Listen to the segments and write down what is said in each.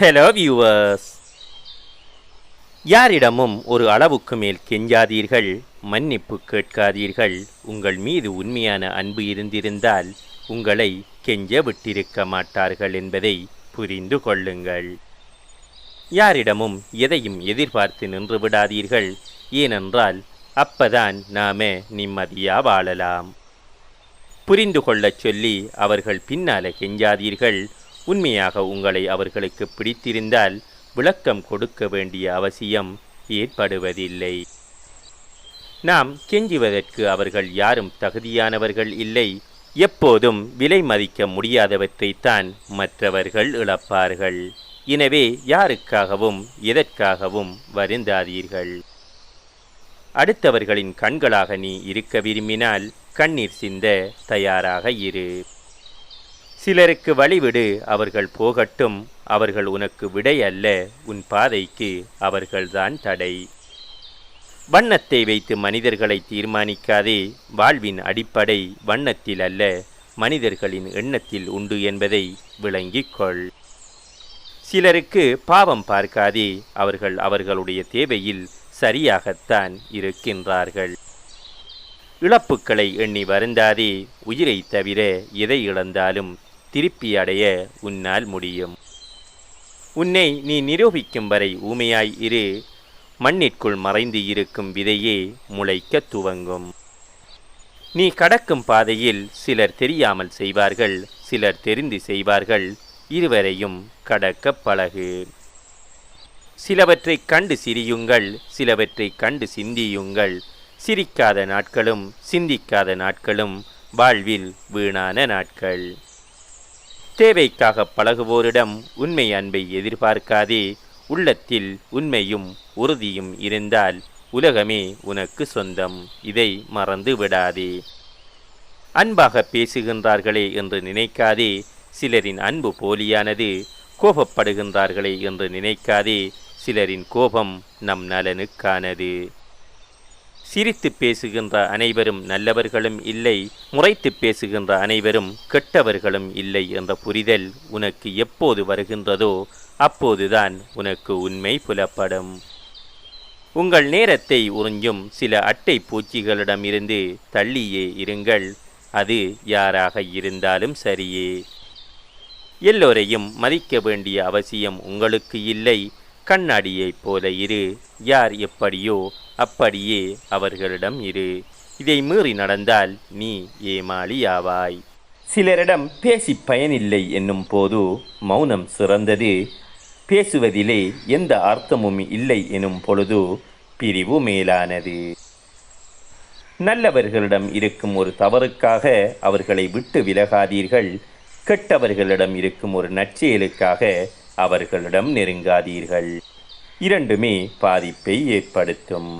Hello viewers யாரிடமும் ஒரு அளவுக்கு மேல் கெஞ்சாதீர்கள் மன்னிப்பு கேட்காதீர்கள். உங்கள் மீது உண்மையான அன்பு இருந்திருந்தால் உங்களை கெஞ்ச விட்டிருக்க மாட்டார்கள் என்பதை புரிந்து கொள்ளுங்கள். யாரிடமும் எதையும் எதிர்பார்த்து நின்று விடாதீர்கள். ஏனென்றால் அப்பதான் நாம நிம்மதியா வாழலாம். புரிந்து கொள்ளச் சொல்லி அவர்கள் பின்னால கெஞ்சாதீர்கள். உண்மையாக உங்களை அவர்களுக்கு பிடித்திருந்தால் விளக்கம் கொடுக்க வேண்டிய அவசியம் ஏற்படுவதில்லை. நாம் கெஞ்சுவதற்கு அவர்கள் யாரும் தகுதியானவர்கள் இல்லை. எப்போதும் விலை மதிக்க முடியாதவற்றைத்தான் மற்றவர்கள் இழப்பார்கள். எனவே யாருக்காகவும் எதற்காகவும் வருந்தாதீர்கள். அடுத்தவர்களின் கண்களாக நீ இருக்க விரும்பினால் கண்ணீர் சிந்த தயாராக இரு. சிலருக்கு வழிவிடு அவர்கள் போகட்டும் அவர்கள் உனக்கு விடை அல்ல உன் பாதைக்கு அவர்கள்தான் தடை. வண்ணத்தை வைத்து மனிதர்களை தீர்மானிக்காதே வாழ்வின் அடிப்படை வண்ணத்தில் அல்ல மனிதர்களின் எண்ணத்தில் உண்டு என்பதை விளங்கிக் கொள். சிலருக்கு பாவம் பார்க்காதே அவர்கள் அவர்களுடைய தேவையில் சரியாகத்தான் இருக்கின்றார்கள். இழப்புக்களை எண்ணி வருந்தாதே உயிரை தவிர எதை இழந்தாலும் திருப்பி அடைய உன்னால் முடியும். உன்னை நீ நிரூபிக்கும் வரை ஊமையாய் இரு. மண்ணிற்குள் மறைந்து இருக்கும் விதையே முளைக்க துவங்கும். நீ கடக்கும் பாதையில் சிலர் தெரியாமல் செய்வார்கள் சிலர் தெரிந்து செய்வார்கள் இருவரையும் கடக்க பழகு. சிலவற்றைக் கண்டு சிரியுங்கள் சிலவற்றைக் கண்டு சிந்தியுங்கள். சிரிக்காத நாட்களும் சிந்திக்காத நாட்களும் வாழ்வில் வீணான நாட்கள். தேவைக்காக பழகுவோரிடம் உண்மை அன்பை எதிர்பார்க்காதே உள்ளத்தில் உண்மையும் உறுதியும் இருந்தால் உலகமே உனக்கு சொந்தம் இதை மறந்து விடாதே. அன்பாக பேசுகின்றார்களே என்று நினைக்காதே சிலரின் அன்பு போலியானது கோபப்படுகின்றார்களே என்று நினைக்காதே சிலரின் கோபம் நம் நலனுக்கானது. சிரித்து பேசுகின்ற அனைவரும் நல்லவர்களும் இல்லை முறைத்து பேசுகின்ற அனைவரும் கெட்டவர்களும் இல்லை என்ற புரிதல் உனக்கு எப்போது வருகின்றதோ அப்போதுதான் உனக்கு உண்மை புலப்படும். உங்கள் நேரத்தை உறிஞ்சும் சில அட்டை பூச்சிகளிடமிருந்து தள்ளியே இருங்கள் அது யாராக இருந்தாலும் சரியே. எல்லோரையும் மதிக்க வேண்டிய அவசியம் உங்களுக்கு இல்லை கண்ணாடியைப் போல இரு. யார் எப்படியோ அப்படியே அவர்களிடம் இரு. இதை மீறி நடந்தால் நீ ஏமாளியாவாய். சிலரிடம் பேசி பயனில்லை என்னும் போது மௌனம் சிறந்தது. பேசுவதிலே எந்த அர்த்தமும் இல்லை எனும் பொழுது பிரிவு மேலானது. நல்லவர்களிடம் இருக்கும் ஒரு தவறுக்காக அவர்களை விட்டு விலகாதீர்கள். கெட்டவர்களிடம் இருக்கும் ஒரு நற்செயலுக்காக அவர்களிடம் நெருங்காதீர்கள். இரண்டுமே பாதிப்பை ஏற்படுத்தும்.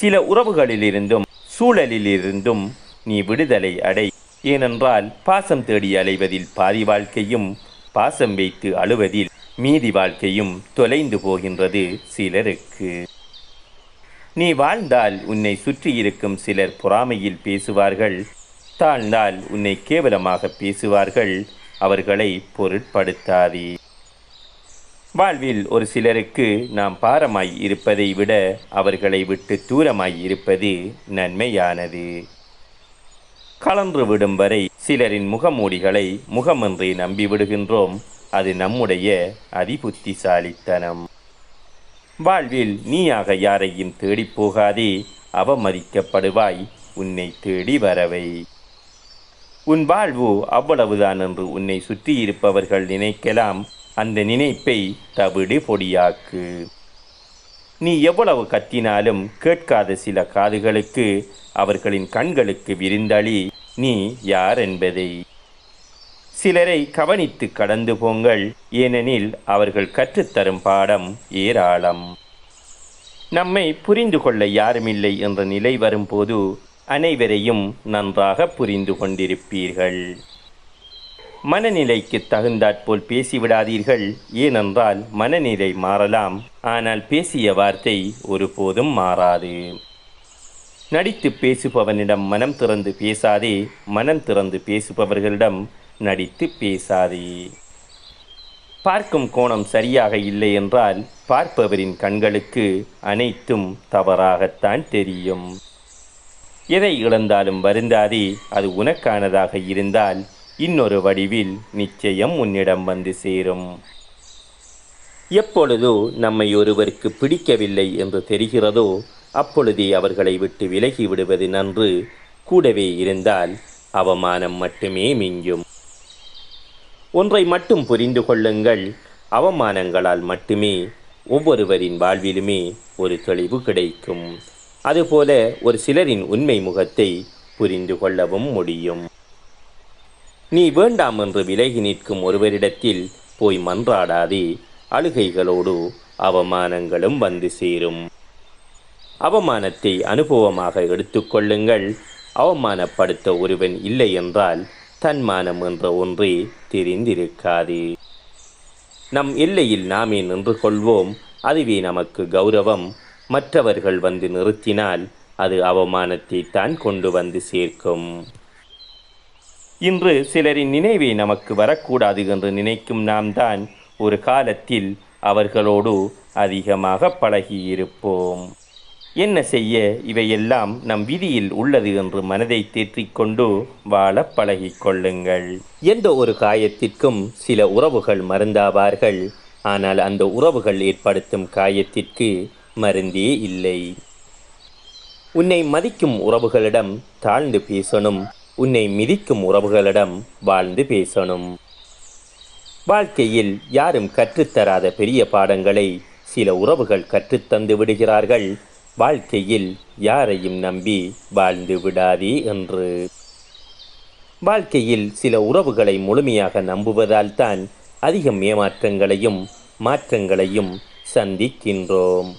சில உறவுகளிலிருந்தும் சூழலிலிருந்தும் நீ விடுதலை அடை. ஏனென்றால் பாசம் தேடி அலைவதில் பாதி வாழ்க்கையும் பாசம் வைத்து அழுவதில் மீதி வாழ்க்கையும் தொலைந்து போகின்றது சிலருக்கு. நீ வாழ்ந்தால் உன்னை சுற்றி இருக்கும் சிலர் பொறாமையில் பேசுவார்கள் தாழ்ந்தால் உன்னை கேவலமாக பேசுவார்கள் அவர்களை பொருட்படுத்தாதே. வாழ்வில் ஒரு சிலருக்கு நாம் பாரமாய் இருப்பதை விட அவர்களை விட்டு தூரமாய் இருப்பது நன்மையானது. கலன்று விடும் வரை சிலரின் முகமூடிகளை முகமன்றி நம்பிவிடுகின்றோம். அது நம்முடைய அதிபுத்திசாலித்தனம். வாழ்வில் நீயாக யாரையும் தேடிப் போகாதே அவமதிக்கப்படுவாய் உன்னை தேடி வரவை. உன் வாழ்வு அவ்வளவுதான் என்று உன்னை சுற்றியிருப்பவர்கள் நினைக்கலாம். அந்த நினைப்பை தவிடு பொடியாக்கு. நீ எவ்வளவு கத்தினாலும் கேட்காத சில காதுகளுக்கு அவர்களின் கண்களுக்கு விருந்தளி நீ யார் என்பதை. சிலரை கவனித்து கடந்து போங்கள் ஏனெனில் அவர்கள் கற்றுத்தரும் பாடம் ஏராளம். நம்மை புரிந்து கொள்ள யாருமில்லை என்ற நிலை வரும்போது அனைவரையும் நன்றாக புரிந்து கொண்டிருப்பீர்கள். மனநிலைக்கு தகுந்தாற்போல் பேசிவிடாதீர்கள். ஏனென்றால் மனநிலை மாறலாம். ஆனால் பேசிய வார்த்தை ஒருபோதும் மாறாது. நடித்து பேசுபவனிடம் மனம் திறந்து பேசாதே. மனம் திறந்து பேசுபவர்களிடம் நடித்து பேசாதே. பார்க்கும் கோணம் சரியாக இல்லை என்றால் பார்ப்பவரின் கண்களுக்கு அனைத்தும் தவறாகத்தான் தெரியும். எதை இழந்தாலும் வருந்தாதே அது உனக்கானதாக இருந்தால் இன்னொரு வடிவில் நிச்சயம் உன்னிடம் வந்து சேரும். எப்பொழுதோ நம்மை ஒருவருக்கு பிடிக்கவில்லை என்று தெரிகிறதோ அப்பொழுதே அவர்களை விட்டு விலகி விடுவது நன்று. கூடவே இருந்தால் அவமானம் மட்டுமே மிஞ்சும். ஒன்றை மட்டும் புரிந்து கொள்ளுங்கள் அவமானங்களால் மட்டுமே ஒவ்வொருவரின் வாழ்விலுமே ஒரு தெளிவு கிடைக்கும். அதுபோல ஒரு சிலரின் உண்மை முகத்தை புரிந்து கொள்ளவும் முடியும். நீ வேண்டாம் என்று விலகி நிற்கும் ஒருவரிடத்தில் போய் மன்றாடாதே அழுகைகளோடு அவமானங்களும் வந்து சேரும். அவமானத்தை அனுபவமாக எடுத்துக்கொள்ளுங்கள் அவமானப்படுத்த ஒருவன் இல்லை என்றால் தன்மானம் என்ற ஒன்றே தெரிந்திருக்காது. நம் எல்லையில் நாமே நின்று கொள்வோம். அதுவே நமக்கு கௌரவம். மற்றவர்கள் வந்து நிறுத்தினால் அது அவமானத்தை தான் கொண்டு வந்து சேர்க்கும். இன்று சிலரின் நினைவே நமக்கு வரக்கூடாது என்று நினைக்கும் நாம் தான் ஒரு காலத்தில் அவர்களோடு அதிகமாக பழகியிருப்போம். என்ன செய்ய இவையெல்லாம் நம் விதியில் உள்ளது என்று மனதை தேற்றிக்கொண்டு வாழ பழகிக்கொள்ளுங்கள் எந்த ஒரு காயத்திற்கும் சில உறவுகள் மருந்தாவார்கள். ஆனால் அந்த உறவுகள் ஏற்படுத்தும் காயத்திற்கு மருந்தே இல்லை. உன்னை மதிக்கும் உறவுகளிடம் தாழ்ந்து பேசணும். உன்னை மிதிக்கும் உறவுகளிடம் வாழ்ந்து பேசணும். வாழ்க்கையில் யாரும் கற்றுத்தராத பெரிய பாடங்களை சில உறவுகள் கற்றுத்தந்து விடுகிறார்கள். வாழ்க்கையில் யாரையும் நம்பி வாழ்ந்து விடாதே என்று. வாழ்க்கையில் சில உறவுகளை முழுமையாக நம்புவதால் தான் அதிகம் ஏமாற்றங்களையும் மாற்றங்களையும் சந்திக்கின்றோம்.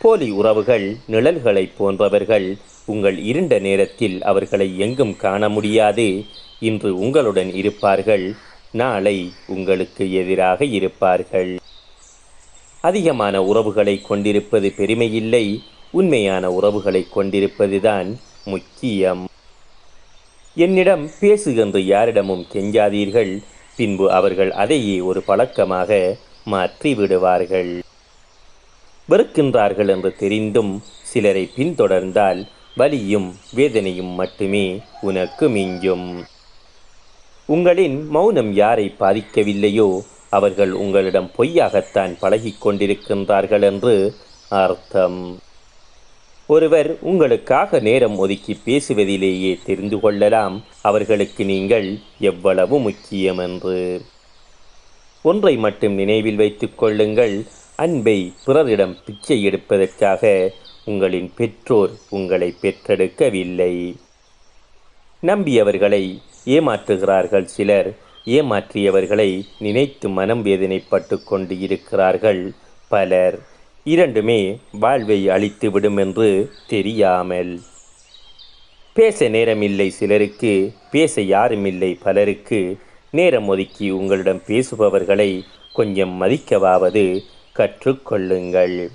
போலி உறவுகள் நிழல்களைப் போன்றவர்கள் உங்கள் இருண்ட நேரத்தில் அவர்களை எங்கும் காண முடியாது. இன்று உங்களுடன் இருப்பார்கள் நாளை உங்களுக்கு எதிராக இருப்பார்கள். அதிகமான உறவுகளை கொண்டிருப்பது பெருமையில்லை உண்மையான உறவுகளை கொண்டிருப்பதுதான் முக்கியம். என்னிடம் பேசு என்று யாரிடமும் கெஞ்சாதீர்கள் பின்பு அவர்கள் அதையே ஒரு பழக்கமாக மாற்றி விடுவார்கள் வெறுக்கின்றார்கள் என்று தெரிந்தும் சிலரை பின்தொடர்ந்தால் வலியும் வேதனையும் மட்டுமே உனக்கு மிஞ்சும். உங்களின் மௌனம் யாரை பாதிக்கவில்லையோ அவர்கள் உங்களிடம் பொய்யாகத்தான் பழகி கொண்டிருக்கின்றார்கள் என்று அர்த்தம். ஒருவர் உங்களுக்காக நேரம் ஒதுக்கி பேசுவதிலேயே தெரிந்து கொள்ளலாம். அவர்களுக்கு நீங்கள் எவ்வளவு முக்கியம் என்று. ஒன்றை மட்டும் நினைவில் வைத்துக் கொள்ளுங்கள். அன்பை பிறரிடம் பிச்சை எடுப்பதற்காக உங்களின் பெற்றோர் உங்களை பெற்றெடுக்கவில்லை. நம்பியவர்களை ஏமாற்றுகிறார்கள் சிலர். ஏமாற்றியவர்களை நினைத்து மனம் வேதனைப்பட்டு கொண்டு இருக்கிறார்கள் பலர். இரண்டுமே வாழ்வை அழித்துவிடும் என்று தெரியாமல். பேச நேரமில்லை சிலருக்கு பேச யாருமில்லை பலருக்கு. நேரம் ஒதுக்கி உங்களிடம் பேசுபவர்களை கொஞ்சம் மதிக்கவாவது கற்றுக்கொள்ளுங்கள்.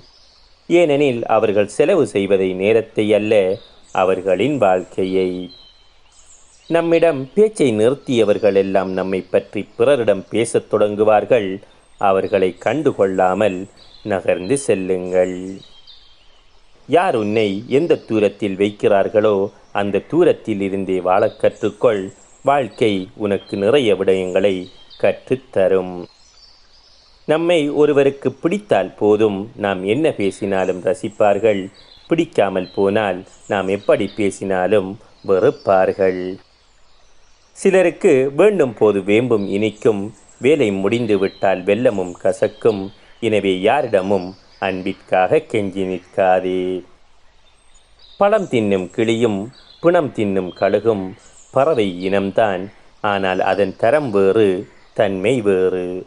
ஏனெனில் அவர்கள் செலவு செய்வதை நேரத்தை அல்ல அவர்களின் வாழ்க்கையை. நம்மிடம் பேச்சை நிறுத்தியவர்கள் எல்லாம் நம்மை பற்றி பிறரிடம் பேசத் தொடங்குவார்கள். அவர்களை கண்டுகொள்ளாமல் நகர்ந்து செல்லுங்கள். யார் உன்னை எந்த தூரத்தில் வைக்கிறார்களோ அந்த தூரத்தில் இருந்தே வாழக் கற்றுக்கொள். வாழ்க்கை உனக்கு நிறைய விடயங்களை கற்றுத்தரும். நம்மை ஒருவருக்கு பிடித்தால் போதும். நாம் என்ன பேசினாலும் ரசிப்பார்கள். பிடிக்காமல் போனால் நாம் எப்படி பேசினாலும் வெறுப்பார்கள். சிலருக்கு வேண்டும் போது வேம்பும் இனிக்கும். வேலை முடிந்து விட்டால் வெல்லமும் கசக்கும். எனவே யாரிடமும் அன்பிற்காக கெஞ்சி நிற்காதே. பழம் தின்னும் கிளியும் பிணம் தின்னும் கழுகும். பறவை இனம்தான். ஆனால் அதன் தரம் வேறு தன்மை வேறு.